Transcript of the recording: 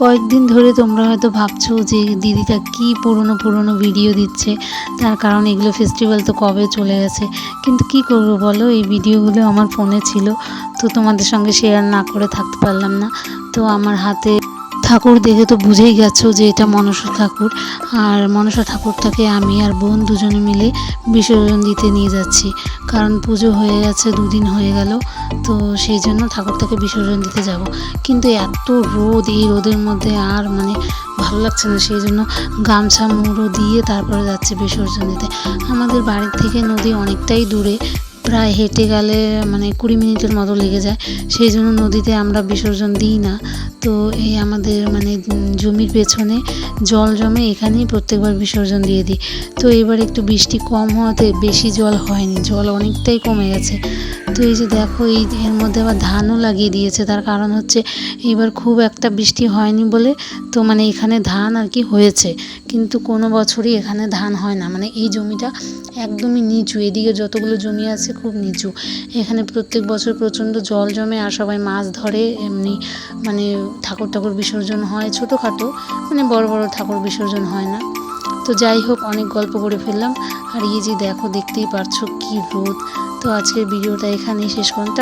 কয়েকদিন ধরে তোমরা হয়তো ভাবছ যে দিদিটা কি পুরনো পুরনো ভিডিও দিচ্ছে। তার কারণ এগুলো ফেস্টিভ্যাল তো কবে চলে গেছে। কিন্তু কি করব বলো, এই ভিডিওগুলো আমার ফোনে ছিল। তো তোমাদের সঙ্গে শেয়ার না করে থাকতে পারলাম না। তো আমার হাতে ঠাকুর দেখে তো বুঝেই গেছো যে এটা মনসা ঠাকুর। আর মনসা ঠাকুরটাকে আমি আর বোন দুজনে মিলে বিসর্জন দিতে নিয়ে যাচ্ছি। কারণ পুজো হয়ে গেছে, দুদিন হয়ে গেল, তো সেই জন্য ঠাকুরটাকে বিসর্জন দিতে যাব। কিন্তু এত রোদ এই রোদের মধ্যে আর মানে ভালো লাগছে না, সেই জন্য গামছা মুড়ো দিয়ে তারপরে যাচ্ছে বিসর্জন দিতে। আমাদের বাড়ির থেকে নদী অনেকটাই দূরে প্রায় হেঁটে গেলে মানে কুড়ি মিনিটের মতো লেগে যায়। সেই জন্য নদীতে আমরা বিসর্জন দিই না। তো এই আমাদের মানে জমির পেছনে জল জমে এখানেই প্রত্যেকবার বিসর্জন দিয়ে দিই। তো এবার একটু বৃষ্টি কম হওয়াতে বেশি জল হয়নি, জল অনেকটাই কমে গেছে। তো এই যে দেখো, এই এর মধ্যে আবার ধানও লাগিয়ে দিয়েছে। তার কারণ হচ্ছে এবার খুব একটা বৃষ্টি হয়নি বলে তো মানে এখানে ধান আর কি হয়েছে। কিন্তু কোনো বছরই এখানে ধান হয় না। মানে এই জমিটা একদমই নিচু। এদিকে যতগুলো জমি আছে খুব নিচু। এখানে প্রত্যেক বছর প্রচণ্ড জল জমে আর সবাই মাছ ধরে, এমনি মানে ঠাকুর ঠাকুর বিসর্জন হয়। ছোটোখাটো মানে বড় বড় ঠাকুর বিসর্জন হয় না। তো যাই হোক, অনেক গল্প করে ফেললাম। আর এই যে দেখো, দেখতেই পারছ কি রোদ। তো আজকের ভিডিওটা এখানেই শেষ করুন